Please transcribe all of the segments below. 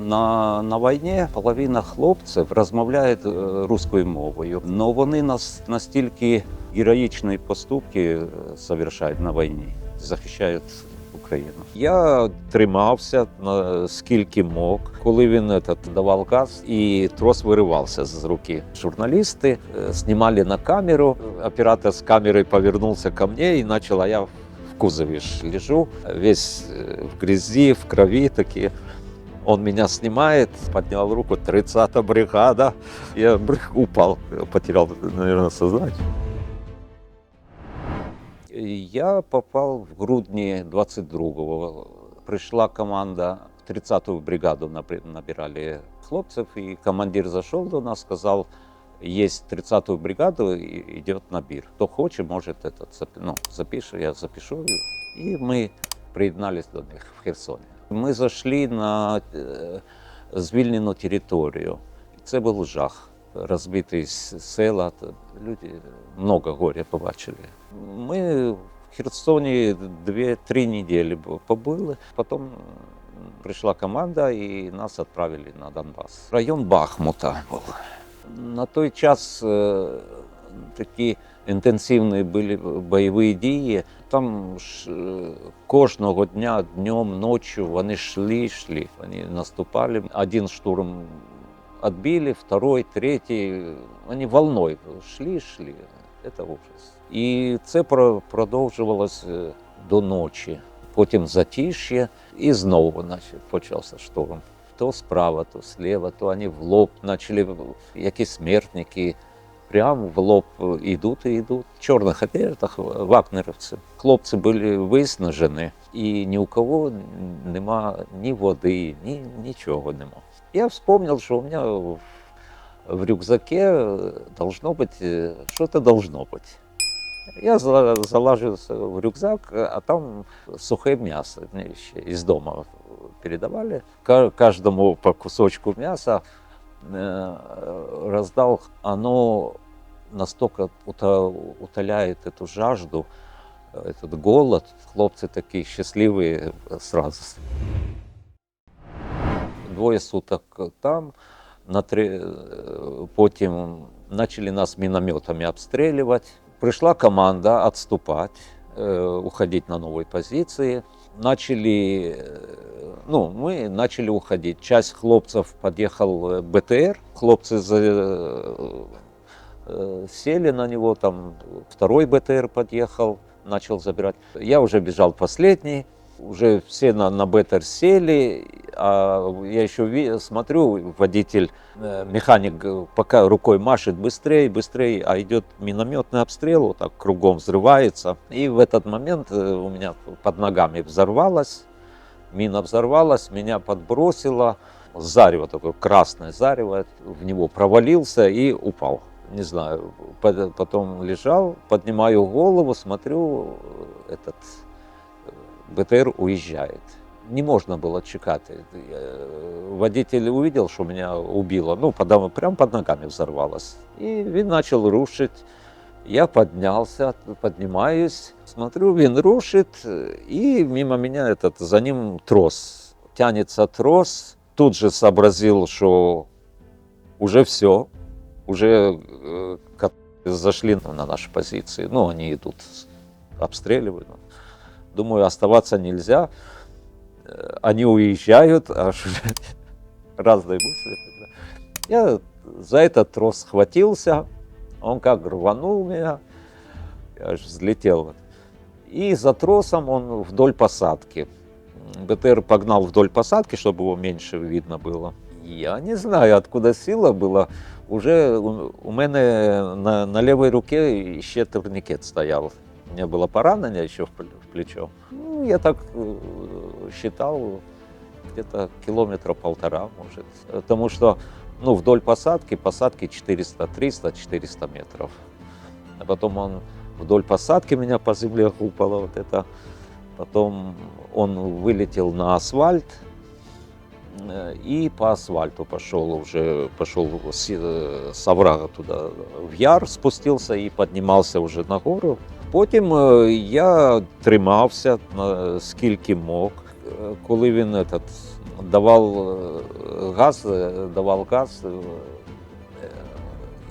На, на війні половина хлопців розмовляє е, руською мовою, але вони нас настільки героїчні поступки е, совершають на війні, захищають Україну. Я тримався на скільки мог, коли він этот, давав газ, і трос виривався з руки. Журналісти е, знімали на камеру. Оператор з камери повернувся ко мне і почав, я в кузові лежу, весь в грязи, в крови таки. Он меня снимает, поднял руку, 30-я бригада. Я брых, упал, потерял, наверное, сознание. Я попал в грудни 22-го. Пришла команда, в 30-ю бригаду напри- набирали хлопцев, и командир зашел до нас, сказал, есть 30-ю бригаду, и идет набір. Кто хочет, может этот, запи- ну, запише, я запишу. І ми приєднались до них в Херсоні. Ми зайшли на е, звільнену територію. Це був жах. Розбиті села, люди много горя побачили. Ми в Херсоні дві-три недели бу- побули. Потім прийшла команда і нас відправили на Донбас. Район Бахмута був. На той час е, такі інтенсивні були бойові дії. Там е, кожного дня, днем, ночі вони йшли, йшли. Вони наступали. Один штурм отбили, второй, третій. Вони волною йшли, йшли. Це ужас. І це про- продовжувалось е, до ночі. Потім затиш'я, і знову наче, почався штурм. То справа, то слева, то вони в лоб почали якісь смертники прямо в лоб йдуть і йдуть. В чорних одеждах вагнерівці. Хлопці були виснажені, і ні у кого нема ні води, ні нічого нема. Я вспомнил, что у меня в, в рюкзаке э, должно быть, э, что-то должно быть. Я за- залаживался в рюкзак, э, а там сухое мясо мне еще из дома передавали. Ка- Каждому по кусочку мяса э, раздал. Оно настолько ута- утоляет эту жажду, э, этот голод. Хлопцы такие счастливые э, сразу. Двоє суток там, на три, е, потім почали нас мінометами обстрілювати. Прийшла команда відступати, е, уходити на нові позиції. Начали, е, ну, мы начали уходить. Часть хлопцев подъехал э, БТР, хлопцы за, э, э, сели на него, там второй БТР подъехал, начал забирать. Я уже бежал последний, уже все на, на БТР сели, а я еще ви- смотрю, водитель, механик пока рукой машет быстрее, быстрее, а идет минометный обстрел, вот так кругом взрывается. И в этот момент у меня под ногами взорвалось, мина взорвалась, меня подбросило, зарево такое, красное зарево, в него провалился и упал. Не знаю, по- потом лежал, поднимаю голову, смотрю, этот э, БТР уезжает. Не можно было чекать. Э, Водитель увидел, что меня убило, ну, подам- прям под ногами взорвалось. И він начал рушить. Я поднялся, поднимаюсь, смотрю, він рушит, и мимо меня этот, за ним трос. Тянется трос. Тут же сообразил, что уже все, уже э, зашли на наши позиции. Ну, они идут, обстреливают. Думаю, оставаться нельзя. Э, Они уезжают, аж разные мысли. Я за этот трос схватился, он как рванул меня, я аж взлетел. И за тросом он вдоль посадки. БТР погнал вдоль посадки, чтобы его меньше видно было. Я не знаю, откуда сила была. Уже у, мене на, на левой руке ще турникет стоял. У меня было поранение еще в плечо. Ну, я так э, считал, где-то километра полтора, может. Потому что ну, вдоль посадки, посадки 400, 300, 400 метров. А потом он вдоль посадки меня по земле хлопало вот это. Потом он вылетел на асфальт э, и по асфальту пошел уже, пошел с, э, с оврага туда в яр, спустился и поднимался уже на гору. Потім е, я тримався на скільки мог. Е, Коли він этот, давав е, газ, э, давал газ, э,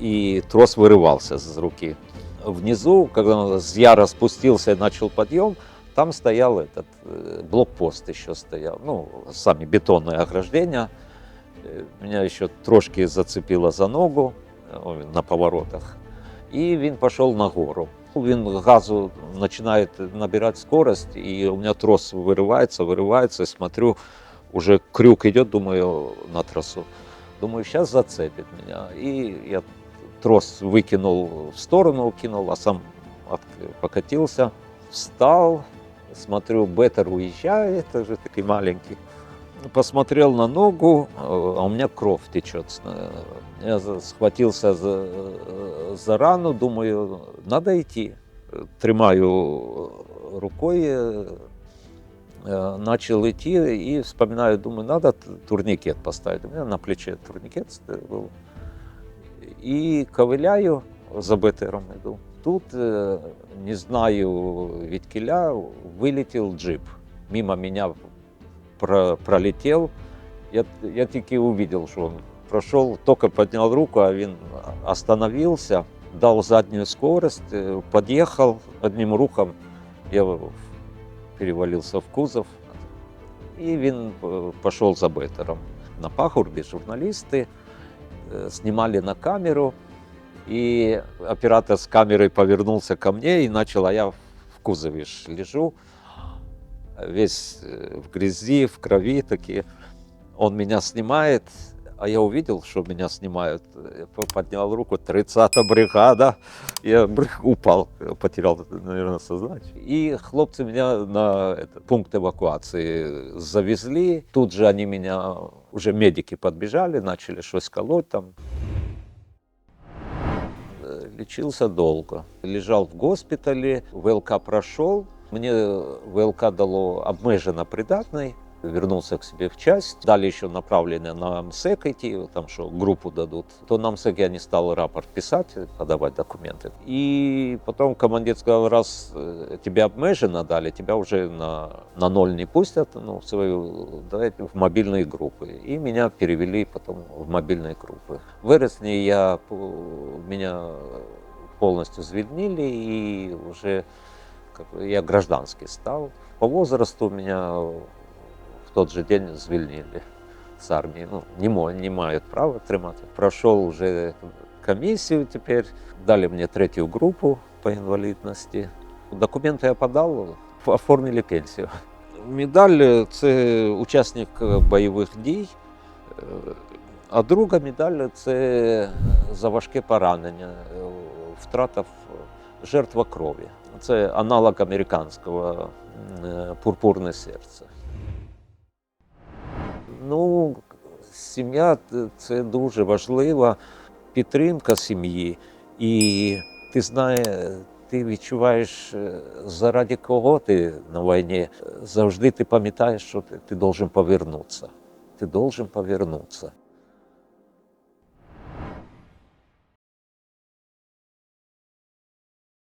и трос вырывался из руки. Внизу, когда с яра спустился и начал подъем, там стоял этот э, блокпост еще стоял, ну, сами бетонные ограждения. Э, Меня еще трошки зацепило за ногу э, на поворотах. И він пошел на гору. Він газу починає набирати скорость, і у меня трос вырывается, вырывается, и смотрю, уже крюк идет, думаю, на трассу. Думаю, сейчас зацепит меня. И я трос выкинул в сторону, кинул, а сам покатился. Встал, смотрю, Беттер уезжает, это же такой маленький. Посмотрел на ногу, а у меня кровь течет. Э, Я схватился за, э, за рану, думаю, надо идти. Э, Тримаю рукой, начал идти и вспоминаю, думаю, надо турникет поставить. У меня на плече турникет ст- был. И ковыляю, за БТРом иду. Тут, э, не знаю, від киля вылетел джип. Мимо меня про- пролетел. Я, я таки увидел, что он прошел, только поднял руку, а он остановился, дал заднюю скорость, э, подъехал одним рухом. Я перевалился в кузов. И він пошел за бетером. На пагорбі журналисты снимали на камеру. И оператор с камерой повернулся ко мне и начал, а я в кузове лежу, весь в грязи, в крови такие. Он меня снимает, а я увидел, что меня снимают. Я по- поднял руку, 30-та бригада. Я брых, упал, потерял, наверное, сознание. И хлопцы меня на этот, пункт эвакуации завезли. Тут же они меня, уже медики подбежали, начали что-то колоть там. Э, Лечился долго. Лежал в госпитале, ВЛК прошел. Мне ВЛК дало обмеженно придатный. Вернулся к себе в часть. Дали еще направление на МСЭК идти, там что, группу дадут. То на МСЭК я не стал рапорт писать, подавать документы. И потом командир сказал, раз э, тебе обмеженно дали, тебя уже на, на ноль не пустят, ну, в свою, давайте в мобильные группы. И меня перевели потом в мобильные группы. В вересне я, меня полностью звільнили и уже я гражданский стал. По возрасту меня в тот же день звільнили с армии. Ну, не, мо- не мають права тримати. Прошел уже комиссию теперь, дали мне третью группу по инвалидности. Документы я подал, оформили пенсію. Медаль це учасник е, бойових дій, е, а друга медаль це за важке поранення, е, втрата в- жертва крові. Це аналог американського е, пурпурне серце. Ну, сім'я це дуже важлива підтримка сім'ї. І ти знаєш, ти відчуваєш, е, заради кого ти на війні. Завжди ти пам'ятаєш, що ти, ти должен повернутися. Ти должен повернутися.